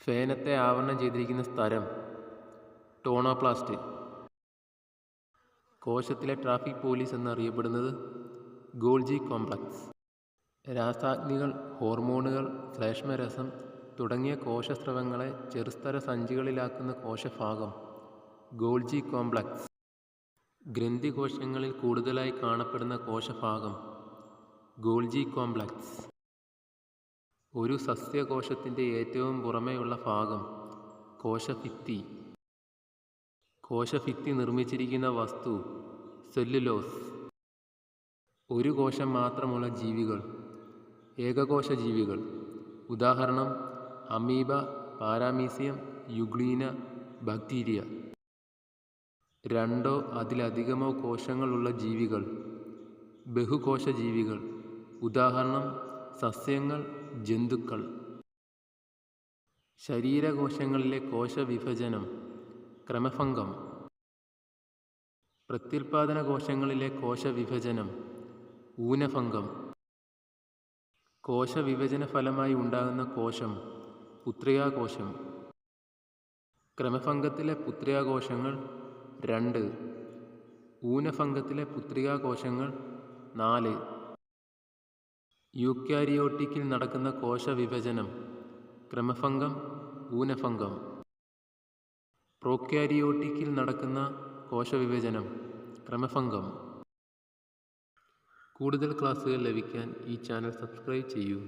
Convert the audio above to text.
ഫേനത്തെ ആവരണം ചെയ്തിരിക്കുന്ന സ്ഥലം ടോണോപ്ലാസ്റ്റ്. കോശത്തിലെ ട്രാഫിക് പോലീസ് എന്നറിയപ്പെടുന്നത് ഗോൾജി കോംപ്ലക്സ്. രാസാഗ്നികൾ ഹോർമോണുകൾ ശ്ലേഷ്മരസം തുടങ്ങിയ കോശസ്രവങ്ങളെ ചെറുസ്തര സഞ്ചികളിലാക്കുന്ന കോശഭാഗം ഗോൾജി കോംപ്ലക്സ്. ഗ്രന്ഥി കോശങ്ങളിൽ കൂടുതലായി കാണപ്പെടുന്ന കോശഭാഗം ഗോൾജി കോംപ്ലക്സ്. ഒരു സസ്യകോശത്തിന്റെ ഏറ്റവും പുറമേയുള്ള ഭാഗം കോശഭിത്തി. കോശഭിത്തി നിർമ്മിച്ചിരിക്കുന്ന വസ്തു സെല്ലുലോസ്. ഒരു കോശം മാത്രമുള്ള ജീവികൾ ഏകകോശ ജീവികൾ. ഉദാഹരണം അമീബ പാരാമീസിയം യുഗ്ലീന ബാക്ടീരിയ. രണ്ടോ അതിലധികമോ കോശങ്ങളുള്ള ജീവികൾ ബഹുകോശ ജീവികൾ. ഉദാഹരണം സസ്യങ്ങൾ ജന്തുക്കൾ. ശരീരകോശങ്ങളിലെ കോശവിഭജനം ക്രമഭംഗം. പ്രത്യുൽപാദന കോശങ്ങളിലെ കോശവിഭജനം ഊനഭംഗം. കോശവിഭജന ഫലമായി ഉണ്ടാകുന്ന കോശം പുത്രികാകോശം ക്രമഭംഗത്തിലെ പുത്രികാകോശങ്ങൾ രണ്ട്. ഊനഭംഗത്തിലെ പുത്രികാകോശങ്ങൾ നാല്. യൂക്യാരിയോട്ടിക്കിൽ നടക്കുന്ന കോശവിഭജനം ക്രമഭംഗം ഊനഭംഗം. പ്രോക്യാരിയോട്ടിക്കിൽ നടക്കുന്ന കോശവിഭജനം ക്രമഭംഗം. കൂടുതൽ ക്ലാസ്സുകൾ ലഭിക്കാൻ ഈ ചാനൽ സബ്സ്ക്രൈബ് ചെയ്യൂ.